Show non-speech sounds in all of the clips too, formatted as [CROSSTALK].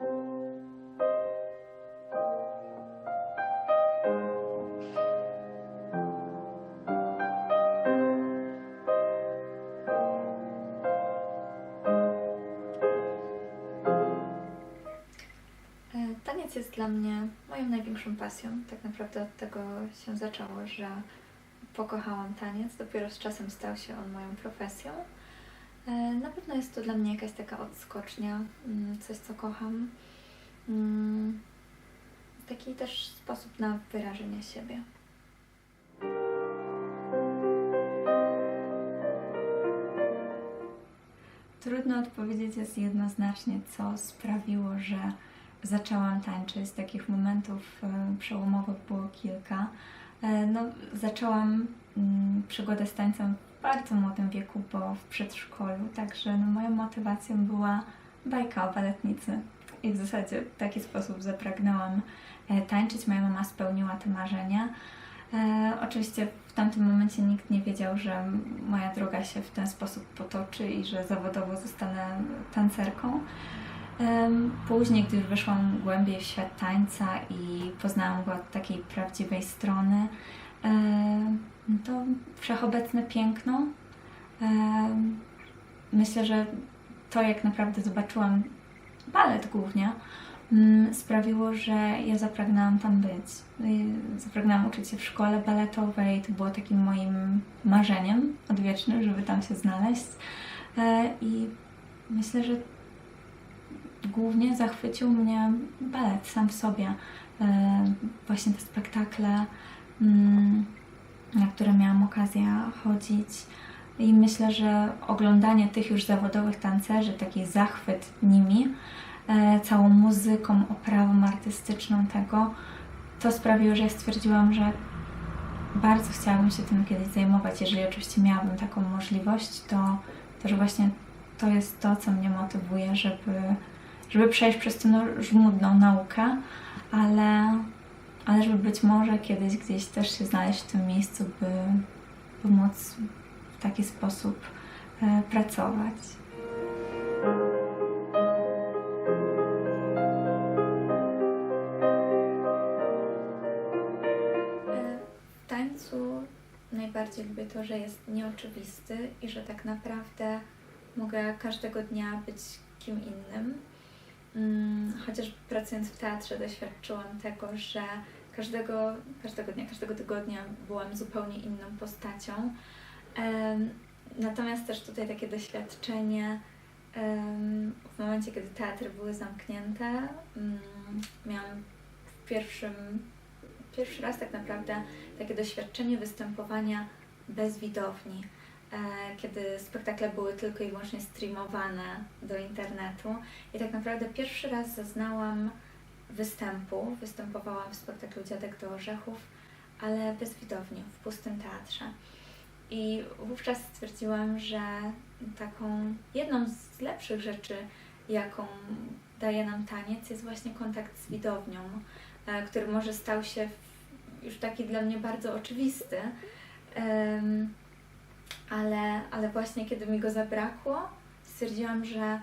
E, Taniec jest dla mnie moją największą pasją. Tak naprawdę od tego się zaczęło, że pokochałam taniec. Dopiero z czasem stał się on moją profesją. E, Na pewno jest to dla mnie jakaś taka odskocznia, mm, coś co kocham. Mm, Taki też sposób na wyrażenie siebie. Trudno odpowiedzieć jest jednoznacznie, co sprawiło, że zaczęłam tańczyć. Takich momentów e, przełomowych było kilka. E, No, zaczęłam mm, przygodę z tańcem bardzo młodym wieku, bo w przedszkolu, także no, moją motywacją była bajka o baletnicy. I w zasadzie w taki sposób zapragnęłam e, tańczyć. Moja mama spełniła te marzenia. E, oczywiście w tamtym momencie nikt nie wiedział, że moja droga się w ten sposób potoczy i że zawodowo zostanę tancerką. Em, Później, gdy już weszłam głębiej w świat tańca i poznałam go od takiej prawdziwej strony, to wszechobecne piękno. em, Myślę, że to, jak naprawdę zobaczyłam balet głównie, mm, sprawiło, że ja zapragnęłam tam być. Y, Zapragnęłam uczyć się w szkole baletowej. To było takim moim marzeniem odwiecznym, żeby tam się znaleźć. E, I myślę, że głównie zachwycił mnie balet sam w sobie. E, Właśnie te spektakle, na które miałam okazję chodzić. I myślę, że oglądanie tych już zawodowych tancerzy, taki zachwyt nimi, e, całą muzyką, oprawą artystyczną tego, to sprawiło, że ja stwierdziłam, że bardzo chciałabym się tym kiedyś zajmować. Jeżeli oczywiście miałabym taką możliwość, to, to że właśnie to jest to, co mnie motywuje, żeby, żeby przejść przez tę żmudną naukę, ale, ale żeby być może kiedyś gdzieś też się znaleźć w tym miejscu, by, by móc w taki sposób e, pracować. W tańcu najbardziej lubię to, że jest nieoczywisty i że tak naprawdę mogę każdego dnia być kim innym. Mm, Chociaż pracując w teatrze doświadczyłam tego, że każdego, każdego dnia, każdego tygodnia byłam zupełnie inną postacią. Natomiast też tutaj takie doświadczenie w momencie, kiedy teatry były zamknięte, mm, miałam w pierwszym, pierwszy raz tak naprawdę takie doświadczenie występowania bez widowni, kiedy spektakle były tylko i wyłącznie streamowane do internetu. I tak naprawdę pierwszy raz zaznałam występu. Występowałam w spektaklu Dziadek do Orzechów, ale bez widowni, w pustym teatrze. I wówczas stwierdziłam, że taką jedną z lepszych rzeczy, jaką daje nam taniec, jest właśnie kontakt z widownią, e, który może stał się już taki dla mnie bardzo oczywisty. Ale, ale właśnie kiedy mi go zabrakło, stwierdziłam, że,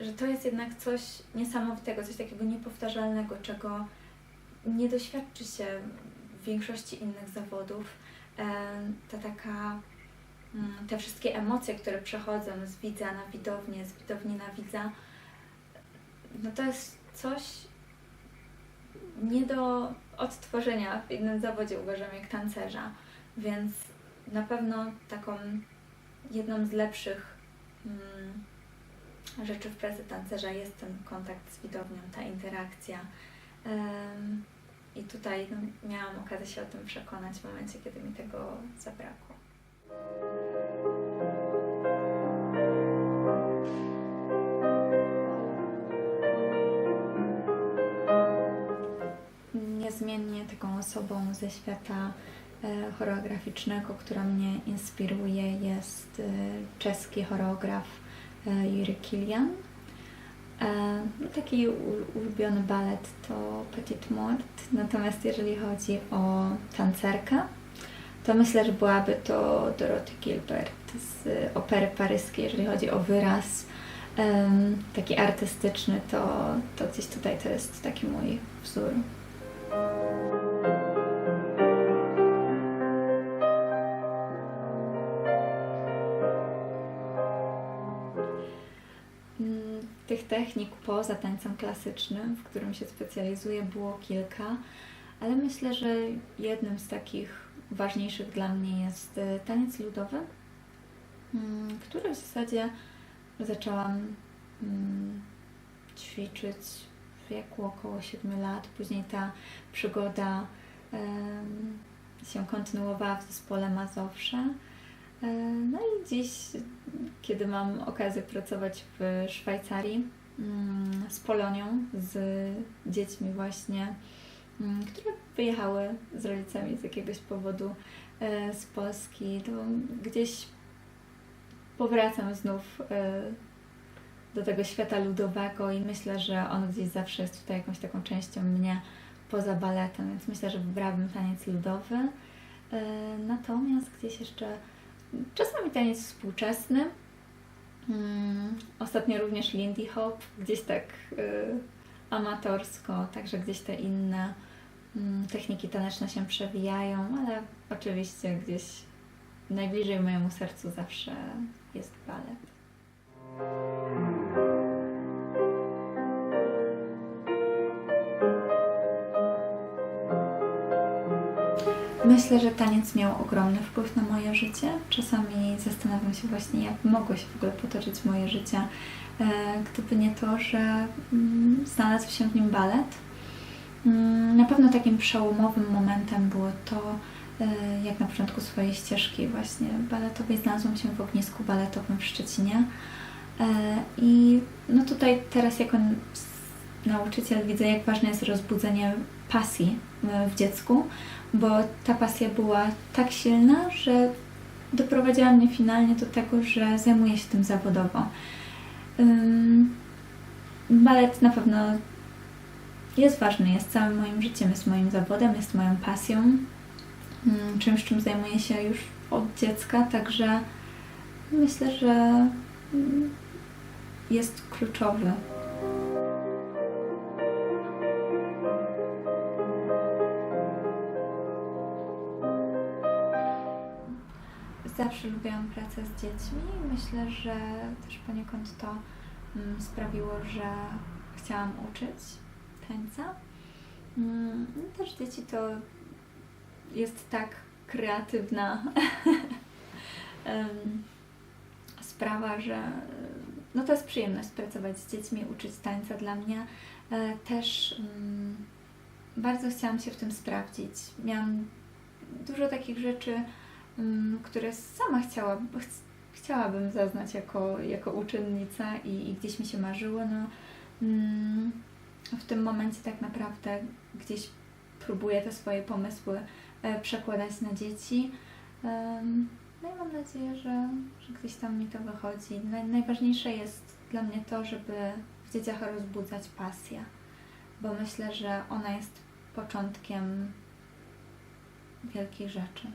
że to jest jednak coś niesamowitego, coś takiego niepowtarzalnego, czego nie doświadczy się w większości innych zawodów. Em, Ta taka, mm, te wszystkie emocje, które przechodzą z widza na widownię, z widowni na widza, no to jest coś nie do odtworzenia w innym zawodzie, uważam, jak tancerza. Więc na pewno taką jedną z lepszych mm, rzeczy w pracy tancerza jest ten kontakt z widownią, ta interakcja. Em, I tutaj no, miałam okazję się o tym przekonać w momencie, kiedy mi tego zabrakło. Niezmiennie taką osobą ze świata choreograficznego, która mnie inspiruje, jest e, czeski choreograf e, Jiri Kilian. E, no, taki ulubiony balet to Petit Mort, natomiast jeżeli chodzi o tancerkę, to myślę, że byłaby to Dorothy Gilbert z opery paryskiej, jeżeli chodzi o wyraz, taki artystyczny, to, to gdzieś tutaj to jest taki mój wzór. Technik poza tańcem klasycznym, w którym się specjalizuję, było kilka, ale myślę, że jednym z takich ważniejszych dla mnie jest e, taniec ludowy, mm, który w zasadzie zaczęłam mm, ćwiczyć w wieku około 7 lat. Później ta przygoda się kontynuowała w zespole Mazowsze. E, No i dziś, kiedy mam okazję pracować w Szwajcarii z Polonią, z dziećmi właśnie, mm, które wyjechały z rodzicami z jakiegoś powodu e, z Polski, to gdzieś powracam znów e, do tego świata ludowego i myślę, że on gdzieś zawsze jest tutaj jakąś taką częścią mnie poza baletem, więc myślę, że wybrałabym taniec ludowy. E, Natomiast gdzieś jeszcze czasami taniec współczesny. Mm, Ostatnio również Lindy Hop, gdzieś tak y, amatorsko, także gdzieś te inne mm, techniki taneczne się przewijają, ale oczywiście gdzieś najbliżej mojemu sercu zawsze jest balet. Myślę, że taniec miał ogromny wpływ na moje życie. Czasami zastanawiam się właśnie, jak mogło się w ogóle potoczyć moje życie, e, gdyby nie to, że mm, znalazł się w nim balet. Mm, Na pewno takim przełomowym momentem było to, e, jak na początku swojej ścieżki właśnie baletowej znalazłam się w ognisku baletowym w Szczecinie. E, I no tutaj teraz jako nauczyciel widzę, jak ważne jest rozbudzenie pasji e, w dziecku, bo ta pasja była tak silna, że doprowadziła mnie finalnie do tego, że zajmuję się tym zawodowo. Balet na pewno jest ważny, jest całym moim życiem, jest moim zawodem, jest moją pasją, ym, czymś, czym zajmuję się już od dziecka, także myślę, że jest kluczowy. Zawsze lubiłam pracę z dziećmi myślę, że też poniekąd to mm, sprawiło, że chciałam uczyć tańca. Mm, no Też dzieci to jest tak kreatywna [LAUGHS] sprawa, że no to jest przyjemność pracować z dziećmi, uczyć tańca dla mnie. E, Też mm, bardzo chciałam się w tym sprawdzić. Miałam dużo takich rzeczy, które sama chciała, ch- chciałabym zaznać jako, jako uczennica i, i gdzieś mi się marzyło. No, mm, w tym momencie tak naprawdę gdzieś próbuję te swoje pomysły e, przekładać na dzieci. No i mam nadzieję, że, że gdzieś tam mi to wychodzi. Naj, najważniejsze jest dla mnie to, żeby w dzieciach rozbudzać pasję, bo myślę, że ona jest początkiem wielkich rzeczy.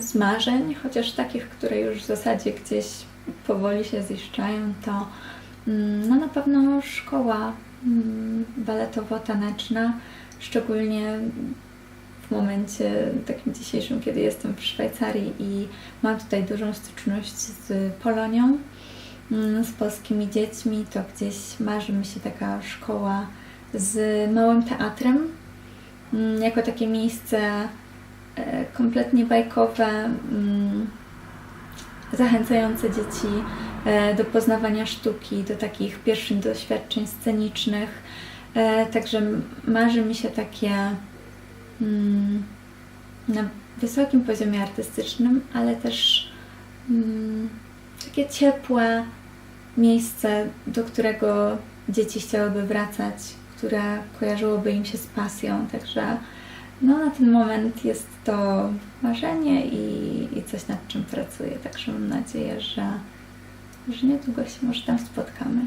Z marzeń, chociaż takich, które już w zasadzie gdzieś powoli się ziszczają, to mm, no na pewno szkoła mm, baletowo-taneczna, szczególnie w momencie takim dzisiejszym, kiedy jestem w Szwajcarii i mam tutaj dużą styczność z Polonią, mm, z polskimi dziećmi, to gdzieś marzy mi się taka szkoła z małym teatrem, jako takie miejsce e, kompletnie bajkowe, mm, zachęcające dzieci e, do poznawania sztuki, do takich pierwszych doświadczeń scenicznych. E, Także marzy mi się takie mm, na wysokim poziomie artystycznym, ale też mm, takie ciepłe miejsce, do którego dzieci chciałyby wracać, które kojarzyłoby im się z pasją. Także no, na ten moment jest to marzenie i, i coś nad czym pracuję. Także mam nadzieję, że, że niedługo się może tam spotkamy.